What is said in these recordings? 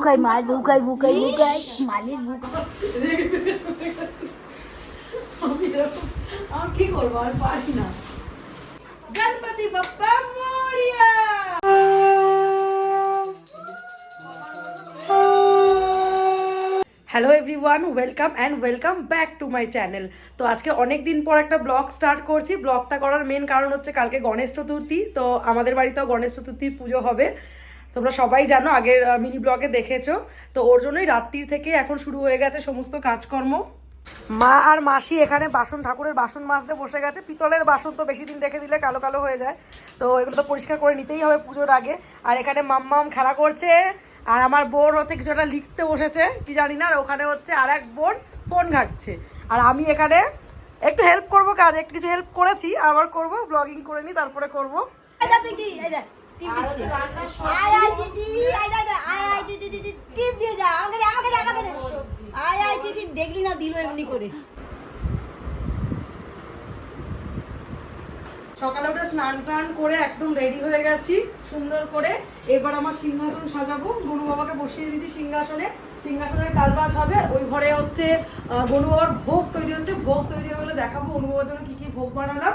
বুকাই মাল বুকাই বুকাই বুকাই মালের বুকাই কি করব? আর পারি না। Ganpati Bappa Morya. Hello everyone welcome and welcome back to my channel তো আজকে অনেক দিন পর একটা ব্লগ স্টার্ট করছি। ব্লগটা করার মেন কারণ হচ্ছে কালকে গণেশ চতুর্থী। তো আমাদের বাড়িতেও গণেশ চতুর্থীর পুজো হবে। তোমরা সবাই জানো, আগের মিনি ব্লগে দেখেছ। তো ওর জন্যই রাত্রির থেকে এখন শুরু হয়ে গেছে সমস্ত কাজকর্ম। মা আর মাসি এখানে বাসন, ঠাকুরের বাসন মাজতে বসে গেছে। পিতলের বাসন তো বেশি দিন রেখে দিলে কালো কালো হয়ে যায়। তো এগুলো তো পরিষ্কার করে নিতেই হবে পুজোর আগে। আর এখানে মাম্মাম খেলা করছে। আর আমার বোন হচ্ছে কিছু একটা লিখতে বসেছে, কি জানি না। ওখানে হচ্ছে আর এক বোন ফোন ঘাটছে। আর আমি এখানে একটু হেল্প করব কাজ, একটু কিছু হেল্প করেছি। আবার করব ব্লগিং করে নিই তারপরে করব। এটা পিঙ্কি এই দেখ টিপ দিচ্ছে আয় আয় টিটি আয় আয় আয়, আয় আয় টিটি টিটি টিপ দিয়ে যা আমাকে দে আমাকে দে আমাকে দে। আয় আয় টিটি দেখলি না দিল এমনি করে। সকালে উঠে স্নান টান করে একদম রেডি হয়ে গেছি সুন্দর করে। এবার আমার সিংহাসন সাজাবো। গরু বাবাকে বসিয়ে দিচ্ছি সিংহাসনে। সিংহাসনের কালবাজ হবে ওই ঘরে হচ্ছে আহ, গরু বাবার ভোগ তৈরি হচ্ছে। ভোগ তৈরি হয়ে গেলে দেখাবো গরু বাবার জন্য কি কি ভোগ বানালাম।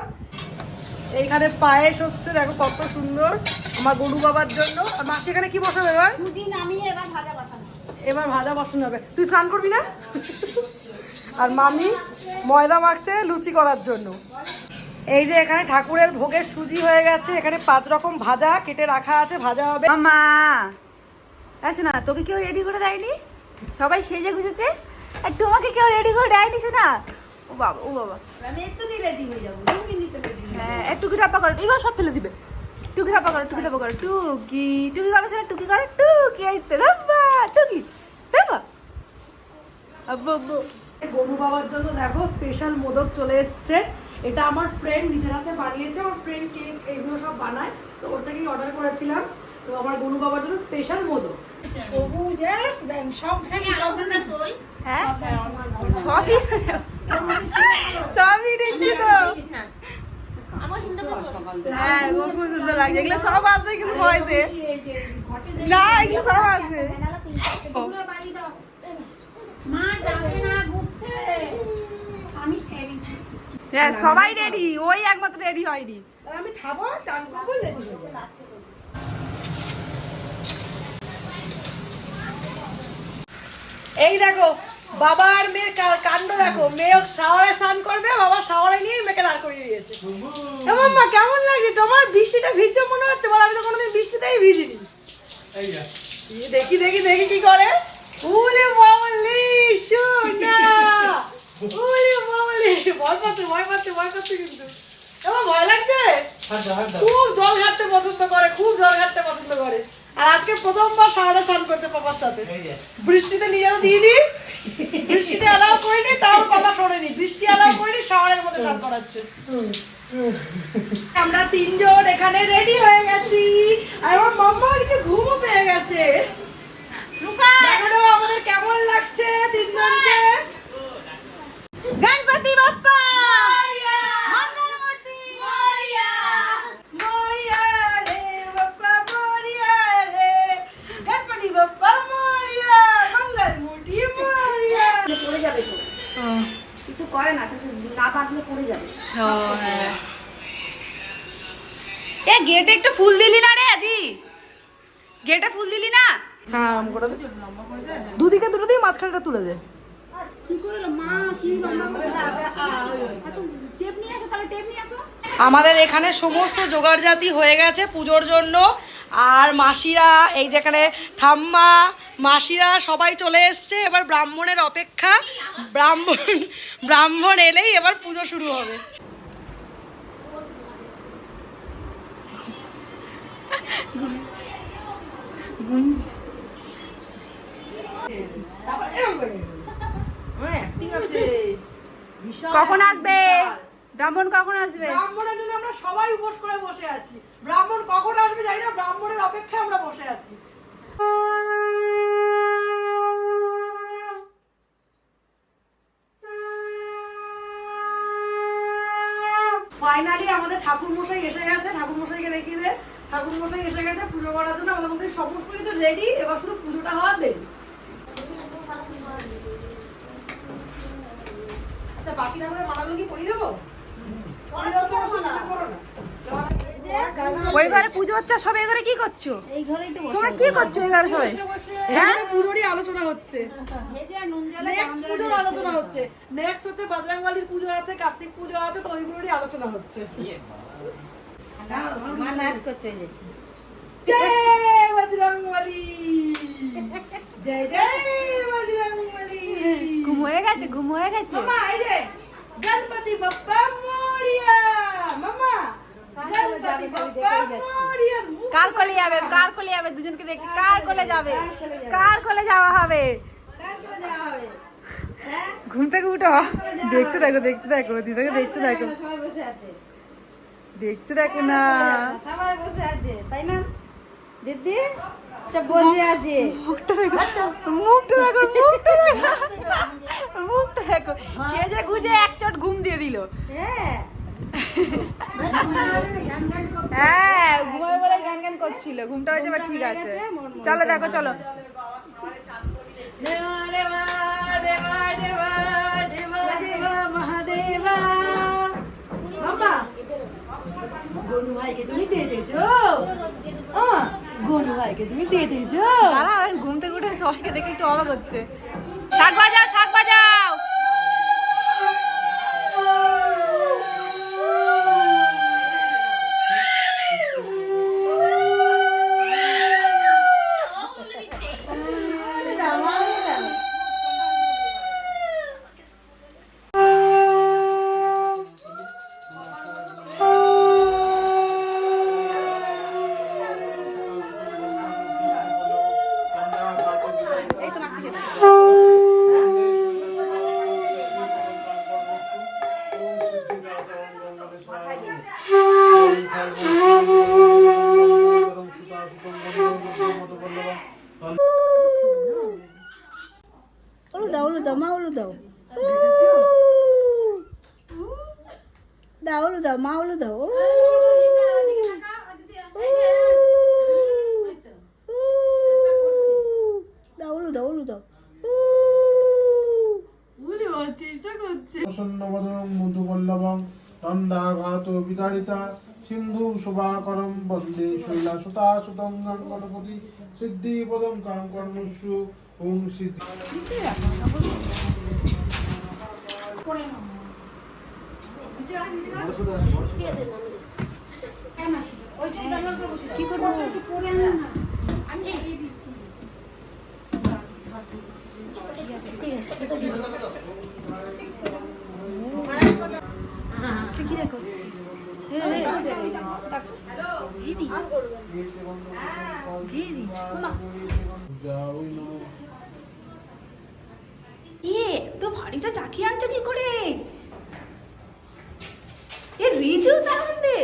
এইখানে পায়েস হচ্ছে দেখো কত সুন্দর। আমার গরু বাবার জন্য। আর মাসি এখানে কি বসাবে এবার? সুজি নামিয়ে এবার ভাজা বসানো এবার ভাজা বসানো হবে। তুই স্নান করবি না? আর মামি ময়দা মাখছে লুচি করার জন্য। এই যে এখানে ঠাকুরের ভোগের সুজি হয়ে গেছে। এখানে পাঁচ রকম ভাজা কেটে রাখা আছে। ভাজা হবে মা আসো না তোকে কেউ রেডি করে দেয়নি? সবাই সেজে গুজেছে। আর তোমাকে কেউ রেডি করে দেয়নি শোনা? ও বাবা ও বাবা। আমি একটু রেডি হয়ে যাব। হ্যাঁ একটু চাপা করো এবার সব ফেলে দিবে। টুকি চাপা করো টুকি চাপা করো টুকি টুকি করো সেটা টুকি করো টুকি এই তো বাবা টুকি বাবা আব্বু আব্বু। গরু বাবার জন্য দেখো স্পেশাল মোদক চলে এসছে। এটা আমার ফ্রেন্ড নিজের হাতে বানিয়েছে আমার ফ্রেন্ড কেক এগুলো সব বানায়। তো ওর থেকেই অর্ডার করেছিলাম। তো আমার গরু বাবার জন্য স্পেশাল মোদক। সবুজ সব সব হ্যাঁ সবই সবই দেখছি তো হ্যাঁ খুব সুন্দর লাগছে। এগুলো সব কিন্তু ভয়েসে না সব হ্যাঁ সবাই রেডি ওই একমাত্র রেডি হয়নি। আমি খাব চান করব এই দেখো বাবা আর মেয়ের কাণ্ড দেখো। মেয়ে শাওয়ারে স্নান করবে বাবা শাওয়ারে নিয়ে মেয়েকে দাঁড় করিয়ে দিয়েছে। এমন মা কেমন লাগে? তোমার বৃষ্টিটা ভিজছে মনে হচ্ছে। বল আমি তো কোনোদিন বৃষ্টিতেই ভিজিনি। দেখি দেখি দেখি কি করে। উলে বাবলি সোনা উলে বাবলি ভয় পাচ্ছে ভয় পাচ্ছে ভয় পাচ্ছে কিন্তু। এমন ভয় লাগছে? খুব জল ঘাটতে পছন্দ করে খুব জল ঘাটতে পছন্দ করে। আর আজকে প্রথমবার সারা স্নান করতে পাপার সাথে। বৃষ্টিতে নিয়ে যাও দিইনি। বৃষ্টিতে অ্যালাউ করিনি তাও কথা শোনেনি। বৃষ্টি অ্যালাউ করিনি শহরের মধ্যে স্নান করাচ্ছে। আমরা তিনজন এখানে রেডি হয়ে গেছি। আর আমার মাম্মা একটু ঘুমও পেয়ে গেছে। আমাদের কেমন লাগছে তিনজনকে। গণপতি বাপ্পা মরিয়া! মঙ্গলমূর্তি মরিয়া! মরিয়া রে বাপ্পা মরিয়া রে। গণপতি বাপ্পা মরিয়া, মঙ্গলমূর্তি মরিয়া। পড়ে যাবে তো কিছু করে না কিছু না বাঁধলে পড়ে যাবে এ গেটে একটু ফুল দিলি না রে দি গেটে ফুল দিলি না হ্যাঁ আম করে দে। দুদিকে দুটো দিয়ে মাঝখানটা তুলে দে। টেপ নিয়ে আসো তাহলে টেপ নিয়ে আসো। আমাদের এখানে সমস্ত জোগাড় জাতি হয়ে গেছে পুজোর জন্য। আর মাসিরা এই যেখানে ঠাম্মা মাসিরা সবাই চলে এসছে। এবার ব্রাহ্মণের অপেক্ষা। ব্রাহ্মণ ব্রাহ্মণ এলেই এবার পুজো শুরু হবে। কখন আসবে? ব্রাহ্মণ কখন আসবে? ব্রাহ্মণের জন্য আমরা সবাই উপোস করে বসে আছি। ব্রাহ্মণ কখন আসবে জানি না ব্রাহ্মণের অপেক্ষায় আমরা বসে আছি। ফাইনালি আমাদের ঠাকুর মশাই এসে গেছে। ঠাকুর মশাইকে দেখিয়ে দে। ঠাকুর মশাই এসে গেছে পুজো করার জন্য। আমাদের সমস্ত কিছু রেডি এবার শুধু পুজোটা হওয়া দেরি। বাকি তাহলে মালাগুলো কি পরিয়ে দেবো? না। ওই ঘরে পুজো হচ্ছে সব এই ঘরে কি করছ? এই ঘরেই তো তোমরা কি করছ এই ঘরে সবাই? হ্যাঁ? পুজোরই আলোচনা হচ্ছে। নেক্সট পুজোর আলোচনা হচ্ছে। নেক্সট হচ্ছে বজরংবলির পুজো আছে কার্তিক পুজো আছে তো ওইগুলোরই আলোচনা হচ্ছে। নাচ করছে যে। জয় বজরংবলী জয় জয় বজরংবলী হয়ে গেছে ঘুম হয়ে গেছে মামা এই যে গণপতি বাপ্পা মোরিয়া। মামা গণপতি বাপ্পা মোরিয়া কার কোলে যাবে কার কোলে যাবে দুজনকে দেখি কার কোলে যাবে? কার কোলে যাওয়া হবে? কার করে যাওয়া হবে? হ্যাঁ? ঘুম থেকে উঠো। দেখতে দেখো দেখতে দেখো দিদাকে দেখতে দেখো। সবাই বসে আছে। দেখতে দেখো না। সবাই বসে আছে তাই না? দিদি সব বসে আছে। মুখটা দেখো মুখটা দেখো মুখটা দেখো। মুখটা দেখো। সেজে গুজে এক চট ঘুম দিয়ে দিল। হ্যাঁ। হ্যাঁ ঘুমায় বলে গান গান করছিল। ঘুমটা হয়েছে এবার ঠিক আছে। চলো দেখো চলো। মামা ভাইকে তুমি দিয়ে দিয়েছ? গনু ভাইকে তুমি দিয়ে দিয়েছ? দাঁড়া ঘুম থেকে উঠে সবাইকে দেখে একটু অবাক হচ্ছে। শাক বাজাও শাক বাজাও ওলু দাও ওলু দাও মা ওলু দাও। দাও ওলু দাও মা ওলু দাও। দাও ওলু দাও ওলু দাও। প্রসন্নবদনং মধুবল্লভং দণ্ডাঘাত বিদারিতা সিন্ধু শোভাকরম বন্দে শৈলাসুতা সুতঙ্গং গণপতি সিদ্ধিপদং কাম কর্মসু ওম সিদ্ধি? যাওই নমঃ এ তো ভারীটা চাকিয়ে আনছো কি করে? এ রিজু তাহলে?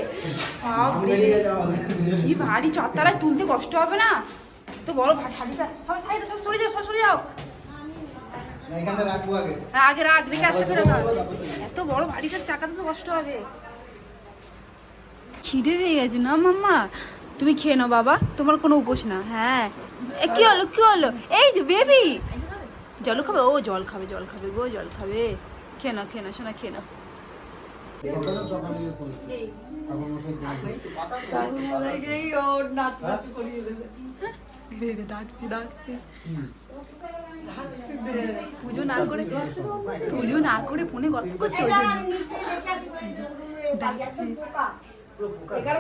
কি ভারী চারতলায় তুলতে কষ্ট হবে না? এত বড় ভারী সব সাইডে সব সরে যাও সব সরে যাও। আগে। হ্যাঁ, রাখ রেখে আসতে করে রাখ। এত বড় ভারীটার চাকাতে তো কষ্ট হবে। খিদে পেয়ে গেছে না মাম্মা? তুমি খেয়ে নাও বাবা তোমার কোনো উপোস না। হ্যাঁ। এ কি হলো কি হলো? এই যে বেবি জল খাবে? ও জল খাবে জল খাবে গো জল খাবে। খেয়ে নাও খেয়ে নাও শোনা খেয়ে ডাকছি পুজো না করে পুজো না করে ফোনে গল্প করছে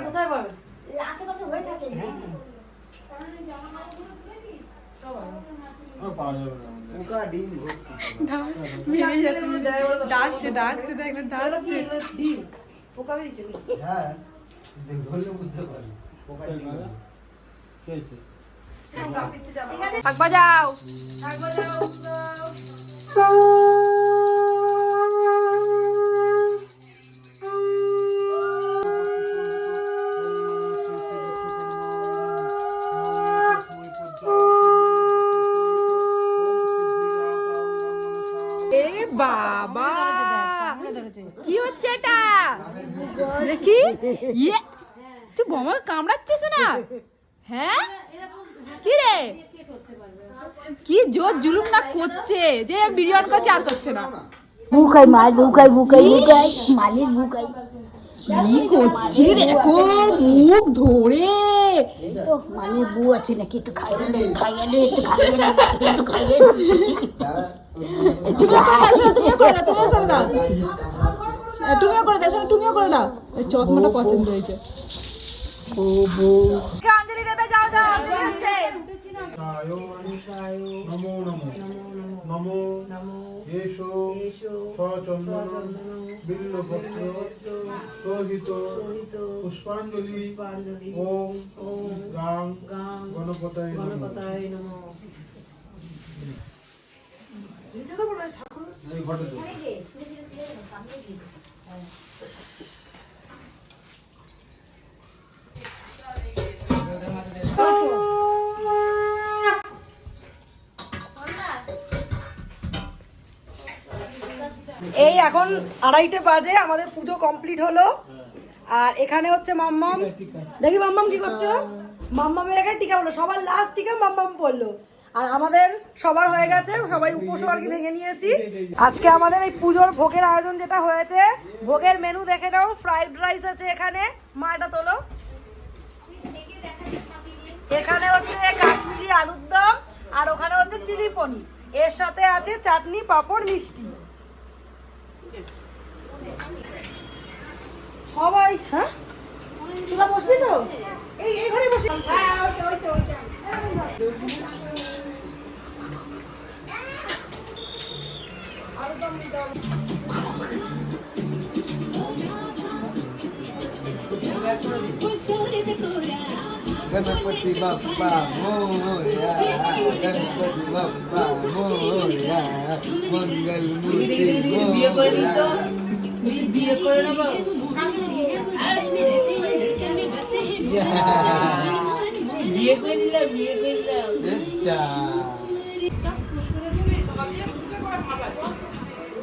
কোথায় পাবে? আশেপাশে হয়ে থাকে। ডাকছে ডাকছে দেখ না তাহলে কি ডাকছে। ডিম? পোকা বেরিয়েছে হ্যাঁ। বুঝতে পোকা ডিম। খেয়েছে এ ইয়ে তুই বোমা কামড়াচ্ছিস না? হ্যাঁ? কি রে কি জোর জুলুম না করছে? যে অন করছে আর করছে না। বুকাই মাল বুকাই বুকাই বুকাই মালের বুকাই কি করছে দেখো মুখ ধরে। মালের বউ আছে নাকি? একটু খাইয়ে দে একটু খাইয়ে দে একটু খাইয়ে দে তুমিও করে দাও তুমিও করে দাও তুমিও করে দাও তুমিও করে দাও তুমিও করে দাও এই চশমাটা পছন্দ হয়েছে। অঞ্জলি দেবে? যাও যাও অঞ্জলি হচ্ছে। সায় নমো নমো। নমো এসো সচন্দন বিল্লপত্র সোহিত পুষ্পাঞ্জলি ওম গাং গণপতায় নমঃ। এই ঘটে তো। এই এখন আড়াইটে বাজে, আমাদের পুজো কমপ্লিট হলো। আর এখানে হচ্ছে মাম্মাম। দেখি মাম্মাম কি করছ? মাম্মামের এখানে টিকা বলল সবার লাস্ট টিকা মাম্মাম পড়ল আর আমাদের সবার হয়ে গেছে, সবাই উপোস কি ভেঙে নিয়েছি। আজকে আমাদের এই পুজোর ভোগের আয়োজন যেটা হয়েছে, ভোগের মেনু দেখে নাও ফ্রাইড রাইস আছে এখানে। মা, এটা তোলো। এখানে হচ্ছে কাশ্মীরি আলুর দম, আর ওখানে হচ্ছে চিলি পনির। এর সাথে আছে চাটনি, পাঁপড়, মিষ্টি। সবাই হ্যাঁ? তোরা বসবি তো? এই ঘরে বসে। गणपती बाप्पा मोरया गणपती बाप्पा मोरया मंगल मूर्ती मोरया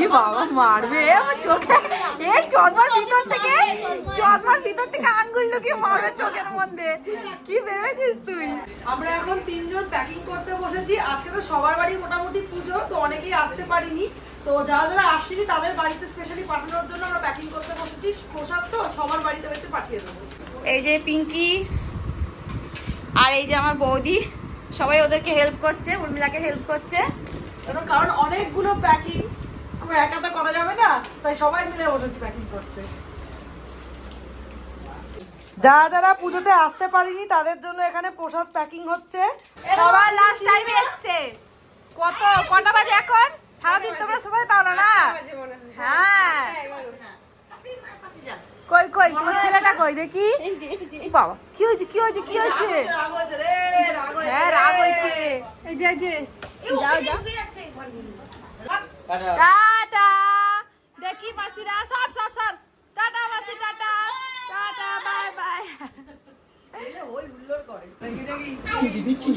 ই বাবা মারবে। আমার চোখে এই চশমার ভিতর থেকে চশমার ভিতর থেকে আঙ্গুল ঢুকিয়ে মারবে চোখের মধ্যে। কি ভেবেছিস তুই? আমরা এখন তিনজন প্যাকিং করতে বসেছি। আজকে তো সবার বাড়ি মোটামুটি পুজো তো অনেকেই আসতে পারিনি। তো যারা যারা আসেনি তাদের বাড়িতে স্পেশালি পাঠানোর জন্য আমরা প্যাকিং করতে বসেছি। প্রসাদ তো সবার বাড়িতে বাড়িতে পাঠিয়ে দেবো। এই যে পিঙ্কি আর এই যে আমার বৌদি সবাই ওদেরকে হেল্প করছে উর্মিলাকে হেল্প করছে। কারণ কারণ অনেকগুলো প্যাকিং একা তো করা যাবে না তাই সবাই মিলে বসেছি প্যাকিং করতে। যারা যারা পুজোতে আসতে পারিনি তাদের জন্য এখানে প্রসাদ প্যাকিং হচ্ছে। সবার লাস্ট টাইমে এসছে। কত কটা বাজে এখন? সারাদিন তোমরা সবাই পাও না না? হ্যাঁ। কই কই তোমার ছেলেটা কই? দেখি। বাবা কি হয়েছে কি হয়েছে কি হয়েছে? রাগ হয়েছে হ্যাঁ রাগ হয়েছে। এই যে এই যে। যাও যাও। টাটা। দেখি মাসিরা সব সব সব টাটা মাসি টাটা। Tata bye bye. ওই হুল্লোড় করে দেখি দেখি।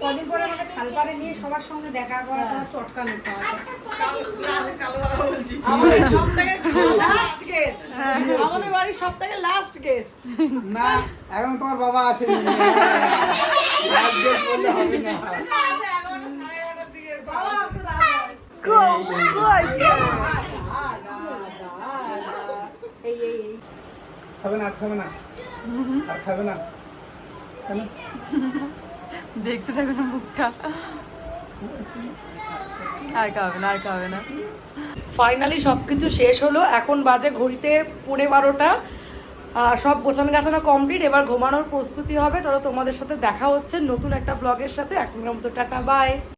কদিন পরে আমাকে খালপাড়ে নিয়ে সবার সঙ্গে দেখা করা তোমার চটকানো আমাদের সব লাস্ট গেস্ট আমাদের বাড়ির লাস্ট গেস্ট না এখন তোমার বাবা আসেনি আজকে বললে হবে না বাবা আসতে দাঁড়ায়। এই এই এই খাবে না আর খাবে না খাবে না কেন? দেখতে থাকো না মুখটা। আর খাবে না আর খাবে না। ফাইনালি সব কিছু শেষ হলো এখন বাজে ঘড়িতে পৌনে বারোটা। সব গোছানো গাছানো কমপ্লিট এবার ঘুমানোর প্রস্তুতি হবে। চলো তোমাদের সাথে দেখা হচ্ছে নতুন একটা ব্লগের সাথে। এখনকার মতো টাটা বাই